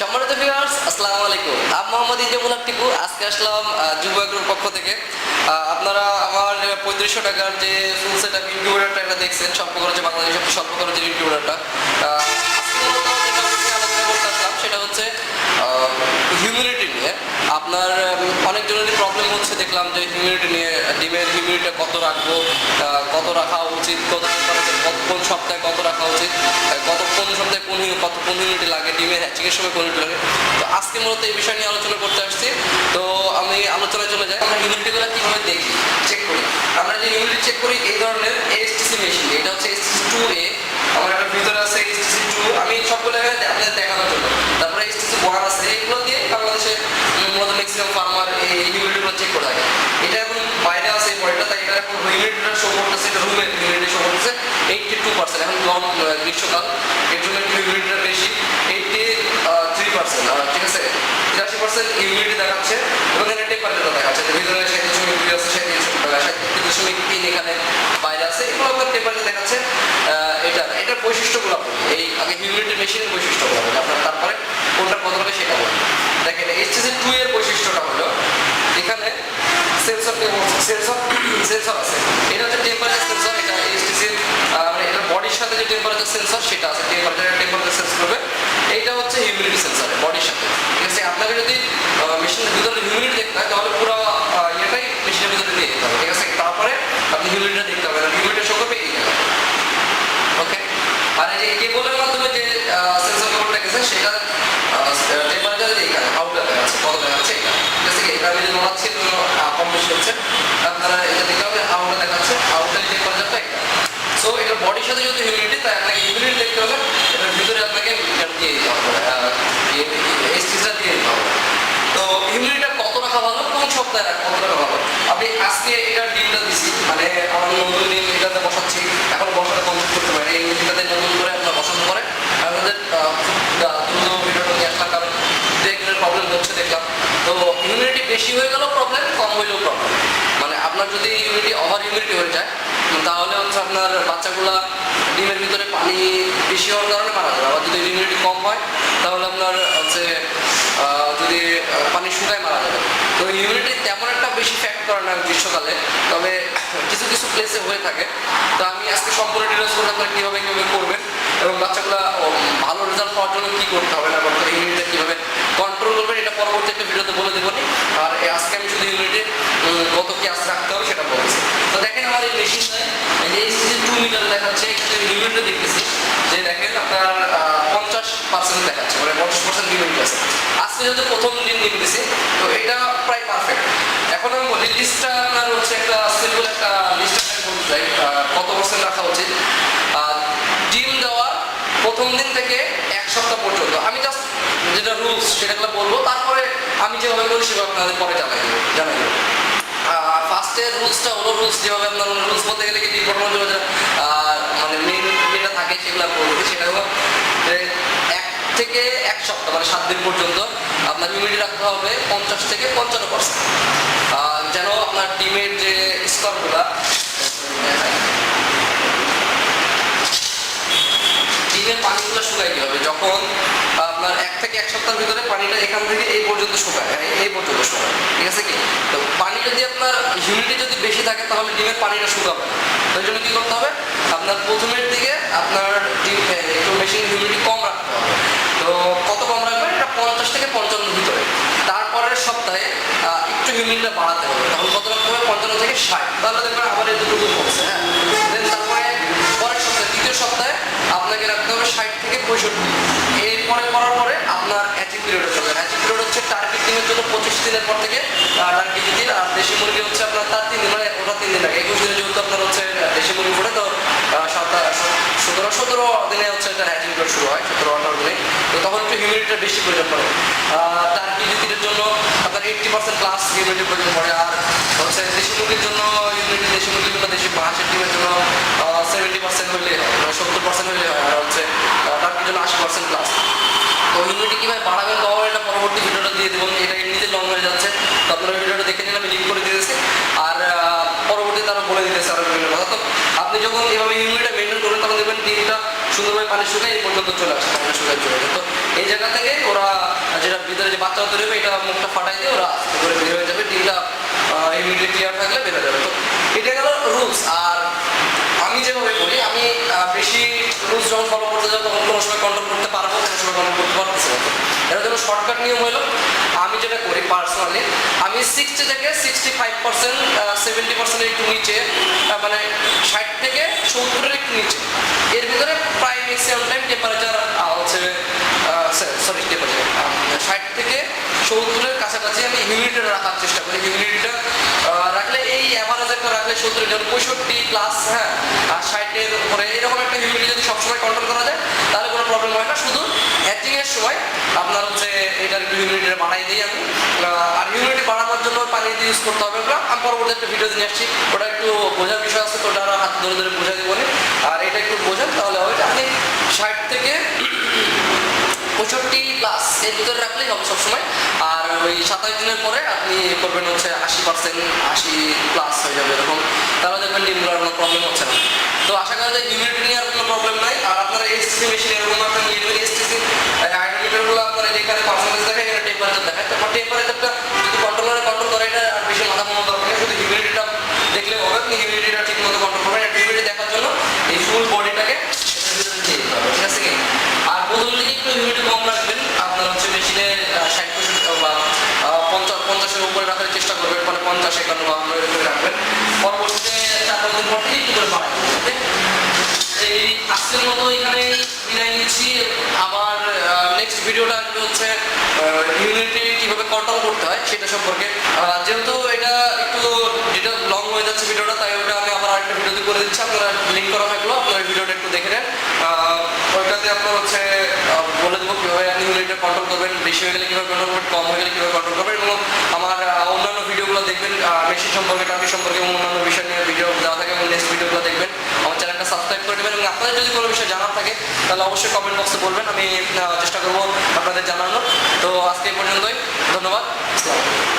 সম্মানিত ভিউয়ার্স আসসালামু আলাইকুম। আমি মোহাম্মদ ইজামুল হক টিপু আজকে আসলাম যুব এগ্রোর পক্ষ থেকে। আপনারা আমার পঁয়ত্রিশশো টাকার যে ফুল সেট এটা দেখছেন স্বল্প খরচে বাংলাদেশের স্বল্প খরচের ইনকিউবেটরটা সেটা হচ্ছে হিউমিডিটি নিয়ে। আপনার উম, অনেকজনেরই প্রবলেম হচ্ছে দেখলাম যে হিউমিডিটি নিয়ে ডিমের হিউমিডিটি কত রাখব কত রাখা উচিত কত কত কোন সপ্তাহে কত রাখা উচিত কত কোন সপ্তাহে কোন কত কোন হিউমিডিটি লাগে। ডিমের হ্যাচিংয়ের সময় হিউমিডিটি লাগে তো আজকে মূলত এই বিষয় নিয়ে আলোচনা করতে আসছি। তো আমি আলোচনায় চলে যাই। আমরা হিউমিডিটিগুলো কীভাবে দেখি? চেক করি। আমরা যে হিউমিডিটি চেক করি, এই ধরনের এসটিসি মেশিন এটা হচ্ছে এসটিসি টু এ আমার একটা ভিতরে আছে এসটিসি টু আমি সবগুলো এখানে আপনাদের দেখানোর জন্য। তারপরে এসটিসি ওয়ান আছে। এগুলো দিয়ে বাংলাদেশে মূলত ম্যাক্সিমাম ফার্মার এই হিউমিডিটিগুলো চেক করে থাকে এটা এখন বাইরে আছে এই বডিটা তাই এটা এখন হিউমিডিটিটা শো করতেছে, এটা রুমে হিউমিডিটি শো করতেছে। এইটটি টু পার্সেন্ট এখন গ্রীষ্মকাল। এর জন্য হিউমিডিটিটা বেশি। এখানে দেখাচ্ছে ভিতরে সাঁত্রিশ দশমিক দুই আছে এগুলো আপনার তারপরে কোনটা কত সেটা বলি দেখেন এইচটিসি টু এর বৈশিষ্ট্যটা হলো, এখানে সেন্সর সেন্সর সেন্সর আছে। এটা হচ্ছে টেম্পারেচার সেন্সর এটা এইচটিসি মানে বডির সাথে যে টেম্পারেচার সেন্সর সেটা আছে। টেম্পারেচার টেম্পারেচার সেন্স করবে এইটা হচ্ছে হিউমিডিটি সেন্সর বডির সাথে ঠিক আছে আপনাকে যদি মেশিনের ভিতরে হিউমিডিটি দেখতে হয় তাহলে পুরো আহ, ইয়েটাই মেশিনের ভিতরে দিয়ে দিতে হবে ঠিক আছে তারপরে আপনি হিউমিডিটিটা দেখতে হবে হিউমিডিটি শো করবে এই জায়গায় ওকে আর এই যে কেবলের মাধ্যমে যে সেন্সর কেবলটা গেছে সেটা টেম্পারেচার এইখানে আউটটা দেখাচ্ছে কত দেখাচ্ছে এটা ঠিক আছে কি এটা আমি যদি নোড়াচ্ছি তো কম বেশি হচ্ছে আপনারা এটা দেখতে হবে আউটটা দেখাচ্ছে আউটের টেম্পারেচারটা এটা সো এটার বডির সাথে যেহেতু হিউমিডিটি তাই আপনাকে হিউমিডিটি দেখতে হলে এটার ভিতরে আপনাকে দিয়ে দিতে হবে এসটিসটা দিয়ে দিতে হবে তো হিউমিডিটিটা কত রাখা ভালো কোন সপ্তাহে রাখা কত রাখা ভালো আমি আজকে এটার ডিমটা দিছি মানে আমার নতুন ডিম এটাতে বসাচ্ছি এখন বসাটা কমপ্লিট করতে পারি এই ডিমটাতে নতুন করে আপনার বসানোর পরে আমাদের দ্রুত ভিডিওটা নিয়ে আসলাম কারণ দেখলে প্রবলেম হচ্ছে দেখলাম তো ইমিউনিটি বেশি হয়ে গেলেও প্রবলেম কম হইলেও প্রবলেম মানে আপনার যদি ইমিউনিটি ওভার ইমিউনিটি হয়ে যায় তাহলে হচ্ছে আপনার বাচ্চাগুলা ডিমের ভিতরে পানি বেশি হওয়ার কারণে মারা যাবে। আবার যদি ইমিউনিটি কম হয়, তাহলে আপনার হচ্ছে যদি পানি শুকায় মারা যাবে। তো ইমিউনিটি তেমন একটা বেশি ফ্যাক্ট করে না গ্রীষ্মকালে, তবে কিছু কিছু প্লেসে হয়ে থাকে। তো আমি আজকে সম্পূর্ণ ডিটেলস করে আপনারা কীভাবে কীভাবে করবেন এবং বাচ্চাগুলা ভালো রেজাল্ট পাওয়ার জন্য কী করতে হবে না করতে হবে ইমিউনিটি কীভাবে কন্ট্রোল করবেন, এটা পরবর্তী একটা ভিডিওতে বলে দেবো নি। আর এই আজকে আমি শুধু ইমিউনিটি কত কি আজ রাখতে হবে সেটা বলছি তো মানে বলি কত পার্সেন্ট রাখা উচিত। ডিম দেওয়ার প্রথম দিন থেকে এক সপ্তাহ পর্যন্ত। আমি জাস্ট যেটা রুলস সেটাগুলো বলব, তারপরে আমি যেভাবে করি সেভাবে আপনাদের পরে জানাই জানাই ফার্স্টের রুলসটা হলো রুলস যেভাবে আপনার রুলস বলতে গেলে কিন্তু ইম্পর্টেন্ট জন্য মানে মেন যেটা থাকে সেগুলো আমি সেটা হলো, যে এক থেকে এক সপ্তাহ মানে সাত দিন পর্যন্ত আপনার ইমিউনিটি রাখতে হবে পঞ্চাশ থেকে পঞ্চান্ন পার্সেন্ট যেন আপনার টিমের যে স্তরগুলা ডিমের পানিগুলো শুকাইতে হবে। যখন আপনার এক থেকে এক সপ্তাহের ভিতরে পানিটা এখান থেকে এই পর্যন্ত শুকায় মানে এই পর্যন্ত শুকায়, ঠিক আছে কি? তো পানি যদি আপনার হিউমিডিটি যদি বেশি থাকে, তাহলে ডিমের পানিটা শুকাবে না। তো জন্য কী করতে হবে? আপনার প্রথমের দিকে আপনার ডিম একটু মেশিন হিউমিডিটি কম রাখতে হবে। তো কত কম রাখবেন? এটা পঞ্চাশ থেকে পঞ্চান্ন ভিতরে। তারপরের সপ্তাহে একটু হিউমিডিটিটা বাড়াতে হবে। তখন কত রাখতে হবে? পঞ্চান্ন থেকে ষাট। তাহলে দেখবেন আবার এই দুটো কমছে হ্যাঁ? Then তারপরে পরের সপ্তাহে, দ্বিতীয় সপ্তাহে আপনাকে রাখতে হবে ষাট থেকে পঁয়ষট্টি। ডিমের জন্য পঁচিশ দিনের পর থেকে টার্কি দিন আর দেশি মুরগি হচ্ছে আপনার তার তিন দিন মানে ওটা তিন দিন লাগে একুশ দিনে যেহেতু আপনার হচ্ছে দেশি মুরগি পড়ে তো আহ, সাত- সতেরো সতেরো দিনে হচ্ছে এটা হ্যাচিং পিরিয়ড শুরু হয় সতেরো আঠারো দিনে তো তখন একটু হিউমিডিটিটা বেশি প্রয়োজন পড়ে। টার্কি দিনের জন্য আপনার এইটটি পার্সেন্ট প্লাস হিউমিডিটি প্রয়োজন পড়ে। আর হচ্ছে দেশি মুরগির জন্য হিউমিডিটি দেশি মুরগির জন্য, দেশি হাঁসের ডিমের জন্য সেভেন্টি পার্সেন্ট হয় সত্তর পার্সেন্ট হইলে হয়, আর হচ্ছে টার্কির জন্য আশি পার্সেন্ট প্লাস তো হিউমিডিটি কীভাবে বাড়াবেন কমাবেন এটা পরবর্তী ভিডিওটা দিয়ে দেবেন এটা এমনিতে লং হয়ে যাচ্ছে। তো আপনারা ভিডিওটা দেখে নিন, আমি লিঙ্ক করে দিয়েছি আর আহ, পরবর্তীতে তারা বলে দিতেছে আরও বিভিন্ন কথা তো আপনি যখন এভাবে হিউমিডিটা মেনটেন করবেন তখন দেখবেন ডিমটা সুন্দরভাবে পানি শুকায় এই পর্যন্ত চলে আসে, পানি শুকায় চলে তো এই জায়গা থেকে ওরা, যেটা ভিতরে যে বাচ্চা তৈরি হবে এটা মুখটা ফাটাই দিয়ে ওরা আস্তে করে বের হয়ে যাবে, ডিমটা ইমিডিয়েটলি ক্লিয়ার থাকলে বেরো যাবে। তো এটা গেল রুলস। আর আমি যেভাবে করি, আমি বেশি রুলস যখন ফলো করতে যাব, তখন কোনো সময় কন্ট্রোল করতে পারব, কোনো সময় কন্ট্রোল করতে পারতেছি না। এর জন্য শর্টকাট নিয়ম হলো, আমি যেটা করি পার্সোনালি আমি সিক্সটি থেকে sixty five percent seventy percent একটু নিচে মানে ষাট থেকে সত্তরের একটু নিচে। এর ভিতরে প্রায় ম্যাক্সিমাম টাইম টেম্পারেচার হচ্ছে সরি টেম্পারেচার ষাট থেকে সত্তরের কাছাকাছি আমি হিউমিডিটি রাখার চেষ্টা করি। হিউমিডিটিটা রাখলে এই অ্যাভারেজ একটা রাখলে সত্তর যেমন পঁয়ষট্টি প্লাস হ্যাঁ আর ষাটের উপরে এরকম একটা হিউমিডিটি যদি সবসময় কন্ট্রোল করা যায়, তাহলে কোনো প্রবলেম হয় না। শুধু হ্যাচিং এর সময় আপনার হচ্ছে এটার একটু হিউমিডিটি বাড়াই দিই আমি আহ, আর হিউমিডিটি বাড়ানোর জন্য পানি ইউজ করতে হবে। ওগুলো আমি পরবর্তী একটা ভিডিও নিয়ে আসছি। ওটা একটু বোঝার বিষয় আছে, তো ওটা হাত ধরে ধরে বোঝা দেবো আর এটা একটু বোঝেন, তাহলে হবে আপনি ষাট থেকে পঁয়ষট্টি প্লাস এর ভিতরে রাখলেই হবে সবসময়। আর ওই সাতাশ দিনের পরে আপনি করবেন হচ্ছে আশি পার্সেন্ট আশি প্লাস হয়ে যাবে এরকম। তাহলে দেখবেন ডিমগুলোর কোনো প্রবলেম হচ্ছে না। তো আশা করা যায় ইমিউনিটি নিয়ে আর কোনো প্রবলেম নাই। আর আপনারা এসটিসি মেশিন এরকম নিয়ে নেবেন এসটিসি হাইড্রোমিটারগুলো আপনারা যেখানে পার্সেন্টেজ দেখায়, এখানে টেম্পারেচার দেখায়। তো টেম্পারেচারটা যদি কন্ট্রোল করে এটা আর বেশি মাথা কোনো দরকার নেই শুধু হিউমিডিটিটা হিউমিডিটিটা ঠিক মতো কন্ট্রোল করবেন হিউমিডিটি দেখার জন্য এই ফুল বডিটাকে ঠিক আছে কি? আর থেকে একটু হিউমিডিটি কম রাখবেন। আপনার হচ্ছে মেশিনে ষাট পঁয়ষট্টি বা পঞ্চাশ পঞ্চাশের উপরে রাখার চেষ্টা করবেন মানে পঞ্চাশ, একান্ন বা আপনার এরকম রাখবেন। পরবর্তীতে চার পাঁচ দিন পর থেকে একটু করে এই আজকের মতো এখানে বিদায় নিচ্ছি। আবার নেক্সট ভিডিওটা আসবে হচ্ছে ইউনিটি কীভাবে কন্ট্রোল করতে হয় সেটা সম্পর্কে। যেহেতু এটা একটু যেটা লং হয়ে যাচ্ছে ভিডিওটা তাই ওটা আরেকটা ভিডিওতে করে দিচ্ছি, আপনারা লিঙ্ক করা থাকল, আপনারা ভিডিওটা একটু দেখে নেন। ওইটাতে আপনার হচ্ছে বলে দেবো কীভাবে আপনি ইউনিটটা কন্ট্রোল করবেন, বেশি হয়ে গেলে কীভাবে কন্ট্রোল করবেন, কম হয়ে গেলে কীভাবে কন্ট্রোল করবেন, এবং আমার অন্যান্য ভিডিওগুলো দেখবেন মেশিন সম্পর্কে টার্মি সম্পর্কে এবং অন্যান্য বিষয় নিয়ে ভিডিও দেওয়া থাকে, এবং নেক্সট ভিডিওগুলো দেখবেন। আমার চ্যানেলটা সাবস্ক্রাইব করে দেবেন এবং আপনাদের যদি কোনো বিষয় জানার থাকে, তাহলে অবশ্যই কমেন্ট বক্সে বলবেন, আমি চেষ্টা করব আপনাদের জানানোর। তো আজকে এই পর্যন্তই, ধন্যবাদ, আসসালামু।